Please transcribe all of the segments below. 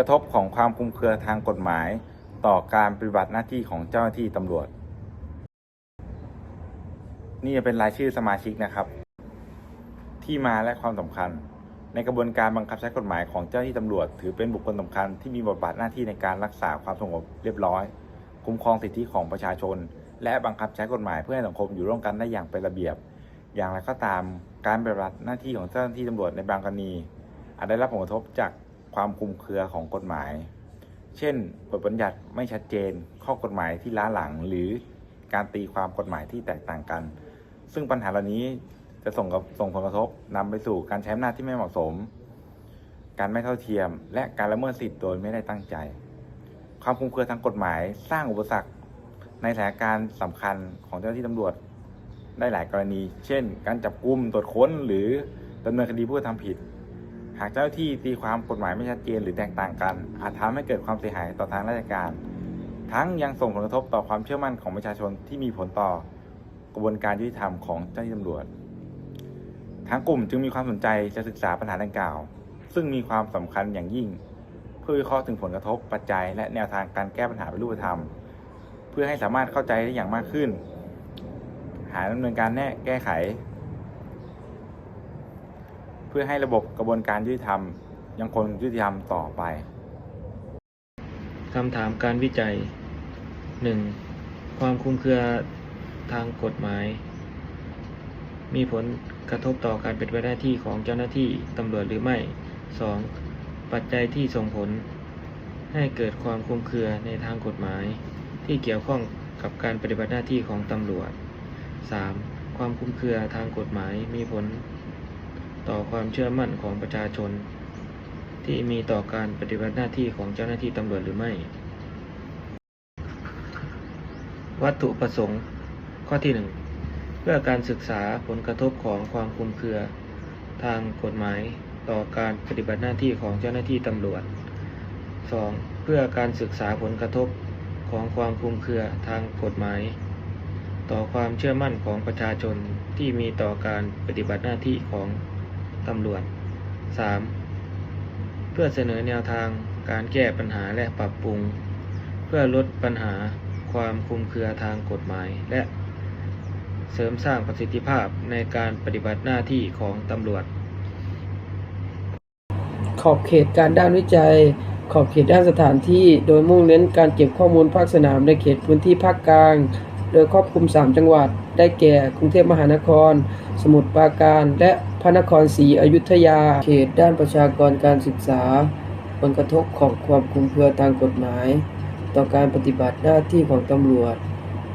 ผลกระทบของความคุมเครือทางกฎหมาย ต่อการปฏิบัติหน้าที่ของเจ้าหน้าที่ตำรวจ นี่จะเป็นรายชื่อสมาชิกนะครับ ที่มาและความสำคัญ ในกระบวนการบังคับใช้กฎหมายของเจ้าหน้าที่ตำรวจ ถือเป็นบุคคลสำคัญที่มีบทบาทหน้าที่ในการรักษาความสงบเรียบร้อย คุ้มครองสิทธิของประชาชน และบังคับใช้กฎหมายเพื่อให้สังคมอยู่ร่วมกันได้อย่างเป็นระเบียบ อย่างไรก็ตามการปฏิบัติหน้าที่ของเจ้าหน้าที่ตำรวจในบางกรณีอาจได้รับผลกระทบจาก ความคุมเครือของกฎหมาย เช่นบทบัญญัติไม่ชัดเจน ข้อกฎหมายที่ล้าหลังหรือการตีความกฎหมายที่แตกต่างกัน ซึ่งปัญหาเหล่านี้จะส่งกับส่งผลกระทบนำไปสู่การใช้อำนาจที่ไม่เหมาะสม การไม่เท่าเทียม และการละเมิดสิทธิโดยไม่ได้ตั้งใจ ความคุมเครือทางกฎหมายสร้างอุปสรรคในสถานการณ์สำคัญของเจ้าหน้าที่ตำรวจได้หลายกรณี เช่น การจับกุมตรวจค้นหรือดำเนินคดีผู้กระทำผิด หากเจ้าที่ตีความกฎหมายไม่ชัดเจนหรือแตกต่างกัน อาจทำให้เกิดความเสียหายต่อทางราชการ ทั้งยังส่งผลกระทบต่อความเชื่อมั่นของประชาชนที่มีผลต่อกระบวนการยุติธรรมของเจ้าหน้าที่ตำรวจทางกลุ่มจึงมีความสนใจจะศึกษาปัญหาดังกล่าว ซึ่งมีความสำคัญอย่างยิ่ง เพื่อวิเคราะห์ถึงผลกระทบปัจจัย และแนวทางการแก้ปัญหาเป็นรูปธรรม เพื่อให้สามารถเข้าใจได้อย่างมากขึ้น หาดำเนินการแน่แก้ไข เพื่อให้ระบบกระบวนการยุติธรรม ยังคงยุติธรรมต่อไปคำถามการวิจัย 1. ความคลุมเครือทางกฎหมาย มีผลกระทบต่อการปฏิบัติหน้าที่ของเจ้าหน้าที่ตำรวจหรือไม่ 2. ปัจจัยที่ส่งผล ให้เกิดความคลุมเครือในทางกฎหมาย ที่เกี่ยวข้องกับการปฏิบัติหน้าที่ของตำรวจ 3. ความคลุมเครือทางกฎหมายมีผล ต่อความเชื่อมั่นของประชาชน ที่มีต่อการปฏิบัติหน้าที่ของเจ้าหน้าที่ตำรวจหรือไม่ วัตถุประสงค์ข้อที่ 1 เพื่อการศึกษาผลกระทบของความคลุมเครือ ทางกฎหมายต่อการปฏิบัติหน้าที่ของเจ้าหน้าที่ตำรวจ 2. เพื่อการศึกษาผลกระทบของความคลุมเครือทางกฎหมาย ต่อความเชื่อมั่นของประชาชนที่มีต่อการปฏิบัติหน้าที่ของ ตำรวจ 3. เพื่อเสนอแนวทางการแก้ปัญหาและปรับปรุง เพื่อลดปัญหาความคลุมเครือทางกฎหมาย และเสริมสร้างประสิทธิภาพในการปฏิบัติหน้าที่ของตำรวจ ขอบเขตการด้านวิจัย ขอบเขตด้านสถานที่ โดยมุ่งเน้นการเก็บข้อมูลภาคสนามในเขตพื้นที่ภาคกลาง โดยครอบคลุม 3 จังหวัด ได้แก่ กรุงเทพมหานคร สมุทรปราการ และ พระนครศรีอยุธยา เขตด้านประชากรการศึกษา ผลกระทบของความคุมเครือทางกฎหมาย ต่อการปฏิบัติหน้าที่ของตำรวจ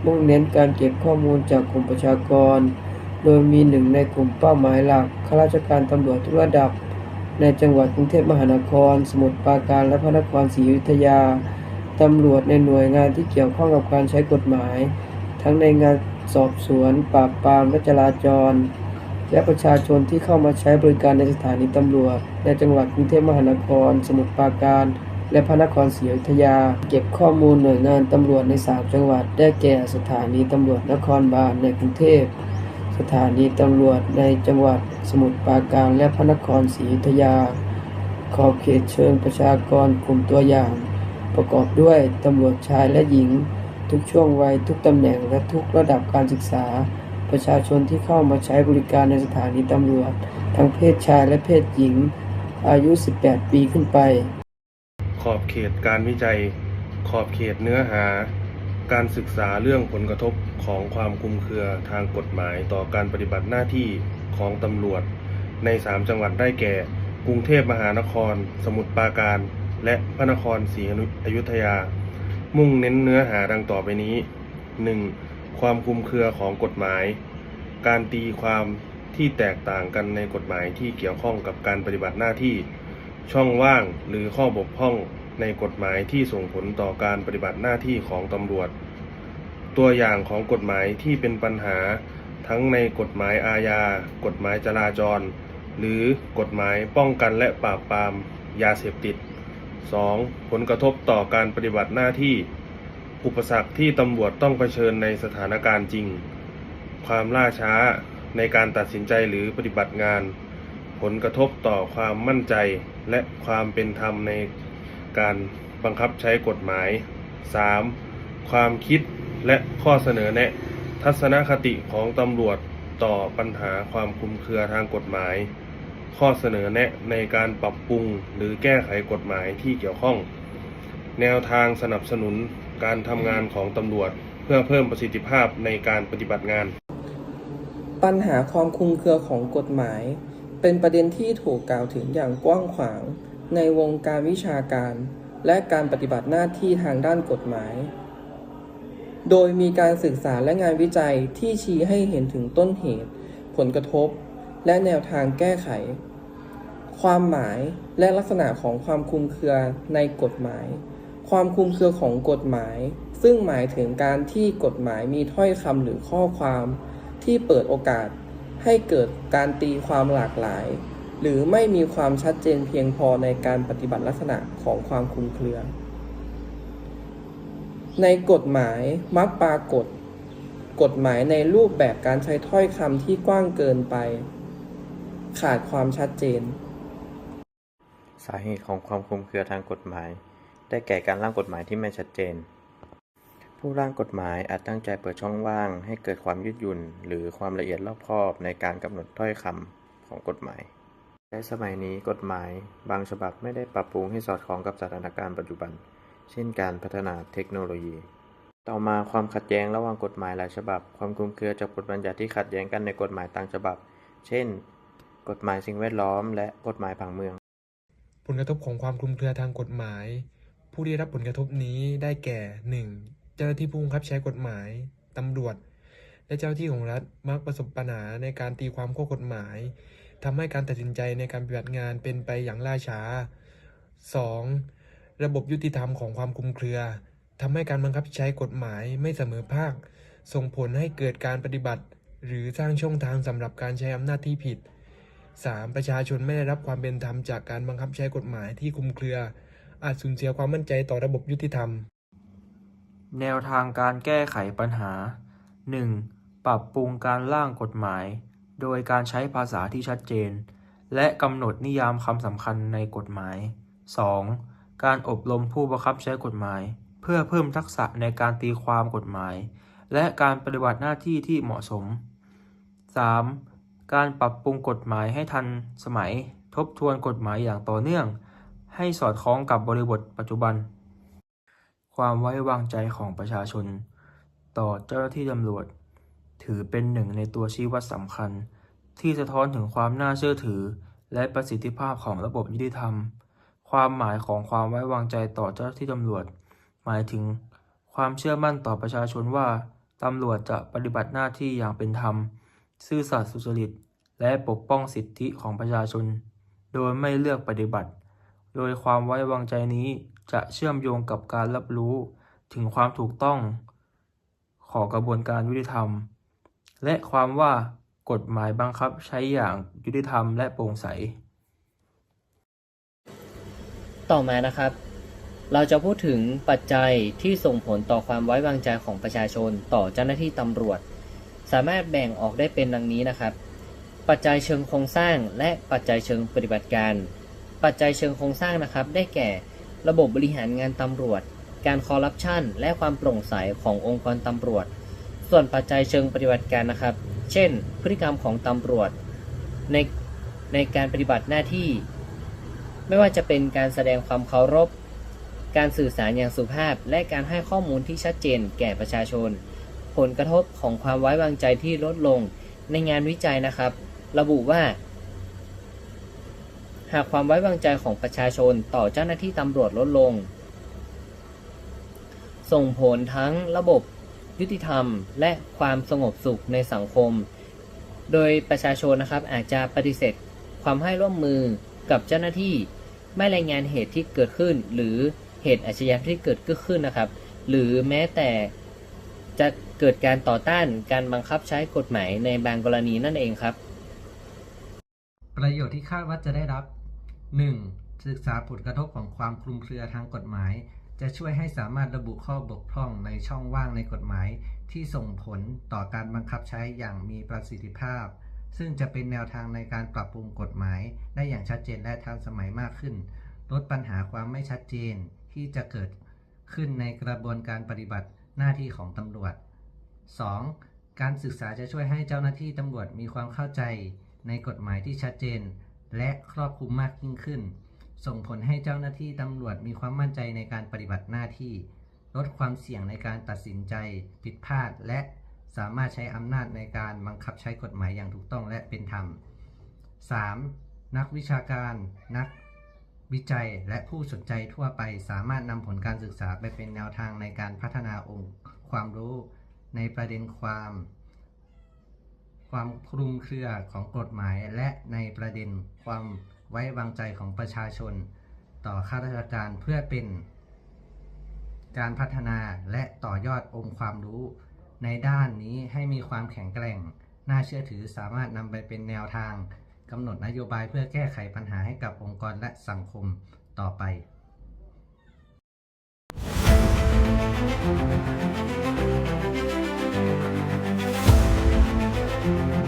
มุ่งเน้นการเก็บข้อมูลจากกลุ่มประชากร โดยมีหนึ่งในกลุ่มเป้าหมายหลักข้าราชการตำรวจทุกระดับ ในจังหวัดกรุงเทพมหานคร สมุทรปราการและพระนครศรีอยุธยาตำรวจในหน่วยงานที่เกี่ยวข้องกับการใช้กฎหมาย ทั้งในงานสอบสวน ปราบปรามและจราจร และประชาชนที่เข้ามาใช้บริการในสถานีตำรวจ ในจังหวัดกรุงเทพมหานคร สมุทรปราการ และพระนครศรีอยุธยา เก็บข้อมูลหน่วยงานตำรวจใน 3 จังหวัด ได้แก่สถานีตำรวจนครบาลในกรุงเทพสถานีตำรวจในจังหวัดสมุทรปราการ และพระนครศรีอยุธยา ขอบเขตเชิงประชากรกลุ่มตัวอย่าง ประกอบด้วยตำรวจชายและหญิง ทุกช่วงวัยทุกตำแหน่งและทุกระดับการศึกษา ประชาชนที่เข้ามาใช้บริการในสถานีตำรวจ ทั้งเพศชายและเพศหญิง อายุ 18 ปีขึ้นไป ขอบเขตการวิจัย ขอบเขตเนื้อหา การศึกษาเรื่องผลกระทบของความคุมเครือทางกฎหมายต่อการปฏิบัติหน้าที่ของตำรวจ ใน 3 จังหวัดได้แก่ กรุงเทพมหานคร สมุทรปราการ และพระนครศรีอยุธยา มุ่งเน้นเนื้อหาดังต่อไปนี้ 1. ความคุมเครือของกฎหมาย การตีความที่แตกต่างกันในกฎหมายที่เกี่ยวข้องกับการปฏิบัติหน้าที่ช่องว่างหรือข้อบกพร่องในกฎหมายที่ส่งผลต่อการปฏิบัติหน้าที่ของตำรวจ ตัวอย่างของกฎหมายที่เป็นปัญหาทั้งในกฎหมายอาญา กฎหมายจราจร หรือกฎหมายป้องกันและปราบปรามยาเสพติด 2. ผลกระทบต่อการปฏิบัติหน้าที่ อุปสรรคที่ตำรวจต้องเผชิญในสถานการณ์จริง ความล่าช้าในการตัดสินใจหรือปฏิบัติงาน ผลกระทบต่อความมั่นใจและความเป็นธรรมในการบังคับใช้กฎหมาย 3. ความคิดและข้อเสนอแนะ ทัศนคติของตำรวจต่อปัญหาความคลุมเครือทางกฎหมาย ข้อเสนอแนะในการปรับปรุงหรือแก้ไขกฎหมายที่เกี่ยวข้อง แนวทางสนับสนุนการทำงานของตำรวจ เพื่อเพิ่มประสิทธิภาพในการปฏิบัติงาน ปัญหาความคุมเครือของกฎหมาย เป็นประเด็นที่ถูกกล่าวถึงอย่างกว้างขวาง ในวงการวิชาการ และการปฏิบัติหน้าที่ทางด้านกฎหมาย โดยมีการศึกษาและงานวิจัยที่ชี้ให้เห็นถึงต้นเหตุ ผลกระทบ และแนวทางแก้ไข ความหมายและลักษณะของความคุมเครือในกฎหมาย ความคุมเครือของกฎหมาย ซึ่งหมายถึงการที่กฎหมายมีถ้อยคำหรือข้อความ ที่เปิดโอกาสให้เกิดการตีความหลากหลาย หรือไม่มีความชัดเจนเพียงพอในการปฏิบัติลักษณะของความคลุมเครือ ในกฎหมายมักปรากฏ กฎหมายในรูปแบบการใช้ถ้อยคำที่กว้างเกินไป ขาดความชัดเจน สาเหตุของความคลุมเครือทางกฎหมาย ได้แก่การร่างกฎหมายที่ไม่ชัดเจน ผู้ร่างกฎหมายอาจตั้งใจเปิดช่องว่าง ให้เกิดความยืดหยุ่น หรือความละเอียดรอบคอบในการกำหนดถ้อยคำของกฎหมาย ในสมัยนี้กฎหมายบางฉบับไม่ได้ปรับปรุงให้สอดคล้องกับสถานการณ์ปัจจุบัน เช่นการพัฒนาเทคโนโลยี ต่อมาความขัดแย้งระหว่างกฎหมายหลายฉบับ ความคลุมเครือจากบทบัญญัติที่ขัดแย้งกันในกฎหมายต่างฉบับ เช่น กฎหมายสิ่งแวดล้อม และกฎหมายผังเมือง ผลกระทบของความคลุมเครือทางกฎหมาย ผู้ได้รับผลกระทบนี้ได้แก่ 1. เจ้าหน้าที่ผู้บังคับใช้กฎหมาย ตำรวจ และเจ้าหน้าที่ของรัฐมักประสบปัญหาในการตีความข้อกฎหมายทำให้การตัดสินใจในการปฏิบัติงานเป็นไปอย่างล่าช้า 2. ระบบยุติธรรมของความคลุมเครือทำให้การบังคับใช้กฎหมายไม่เสมอภาค ส่งผลให้เกิดการปฏิบัติ หรือสร้างช่องทางสำหรับการใช้อำนาจที่ผิด 3. ประชาชนไม่ได้รับความเป็นธรรมจากการบังคับใช้กฎหมายที่คลุมเครือ อาจสูญเสียความมั่นใจต่อระบบยุติธรรม แนวทางการแก้ไขปัญหา 1. ปรับปรุงการร่างกฎหมาย โดยการใช้ภาษาที่ชัดเจน และกำหนดนิยามคำสำคัญในกฎหมาย 2. การอบรมผู้บังคับใช้กฎหมาย เพื่อเพิ่มทักษะในการตีความกฎหมาย และการปฏิบัติหน้าที่ที่เหมาะสม 3. การปรับปรุงกฎหมายให้ทันสมัย ทบทวนกฎหมายอย่างต่อเนื่อง ให้สอดคล้องกับบริบทปัจจุบัน ความไว้วางใจของประชาชน ต่อเจ้าหน้าที่ตำรวจ ถือเป็นหนึ่งในตัวชี้วัดสำคัญ ที่สะท้อนถึงความน่าเชื่อถือ และประสิทธิภาพของระบบยุติธรรม ความหมายของความไว้วางใจต่อเจ้าหน้าที่ตำรวจ หมายถึง ความเชื่อมั่นต่อประชาชนว่าตำรวจจะปฏิบัติหน้าที่อย่างเป็นธรรม ซื่อสัตย์สุจริต และปกป้องสิทธิของประชาชน โดยไม่เลือกปฏิบัติ โดยความไว้วางใจนี้ จะเชื่อมโยงกับการรับรู้ถึงความถูกต้องของกระบวนการยุติธรรม และความว่ากฎหมายบังคับใช้อย่างยุติธรรมและโปร่งใส ต่อมานะครับ เราจะพูดถึงปัจจัยที่ส่งผลต่อความไว้วางใจของประชาชนต่อเจ้าหน้าที่ตำรวจ สามารถแบ่งออกได้เป็นดังนี้นะครับ ปัจจัยเชิงโครงสร้างและปัจจัยเชิงปฏิบัติการ ปัจจัยเชิงโครงสร้างนะครับ ได้แก่ ระบบบริหารงานตำรวจ การคอร์รัปชันและความโปร่งใสขององค์กรตำรวจ ส่วนปัจจัยเชิงปฏิบัติการนะครับ เช่น พฤติกรรมของตำรวจในในการปฏิบัติหน้าที่ ไม่ว่าจะเป็นการแสดงความเคารพ การสื่อสารอย่างสุภาพ และการให้ข้อมูลที่ชัดเจนแก่ประชาชน ผลกระทบของความไว้วางใจที่ลดลงในงานวิจัยนะครับ ระบุว่า หากความไว้วางใจของประชาชนต่อเจ้าหน้าที่ตำรวจลดลง ส่งผลทั้งระบบยุติธรรม และความสงบสุขในสังคม โดยประชาชนนะครับอาจจะปฏิเสธความให้ร่วมมือกับเจ้าหน้าที่ ไม่รายงานเหตุที่เกิดขึ้น หรือเหตุอาชญากรรมที่เกิดขึ้นนะครับ หรือแม้แต่จะเกิดการต่อต้านการบังคับใช้กฎหมายในบางกรณีนั่นเองครับ ประโยชน์ที่คาดว่าจะได้รับ 1. ศึกษาผลกระทบของความคลุมเครือทางกฎหมาย จะช่วยให้สามารถระบุข้อบกพร่องในช่องว่างในกฎหมาย ที่ส่งผลต่อการบังคับใช้อย่างมีประสิทธิภาพ ซึ่งจะเป็นแนวทางในการปรับปรุงกฎหมาย ได้อย่างชัดเจนและทันสมัยมากขึ้น ลดปัญหาความไม่ชัดเจนที่จะเกิดขึ้นในกระบวนการปฏิบัติหน้าที่ของตำรวจ 2. การศึกษาจะช่วยให้เจ้าหน้าที่ตำรวจมีความเข้าใจ ในกฎหมายที่ชัดเจน และครอบคลุมมากยิ่งขึ้น ส่งผลให้เจ้าหน้าที่ตำรวจมีความมั่นใจในการปฏิบัติหน้าที่ ลดความเสี่ยงในการตัดสินใจผิดพลาด และสามารถใช้อำนาจในการบังคับใช้กฎหมายอย่างถูกต้องและเป็นธรรม 3. นักวิชาการ นักวิจัยและผู้สนใจทั่วไปสามารถนำผลการศึกษาไปเป็นแนวทางในการพัฒนาองค์ความรู้ในประเด็นความ ความคลุมเครือของกฎหมายและในประเด็นความไว้วางใจของประชาชน ต่อข้าราชการเพื่อเป็น การพัฒนาและต่อยอดองค์ความรู้ ในด้านนี้ให้มีความแข็งแกร่ง น่าเชื่อถือสามารถนำไปเป็นแนวทางกำหนดนโยบายเพื่อแก้ไขปัญหาให้กับองค์กรและสังคมต่อไป Thank you. Thank you.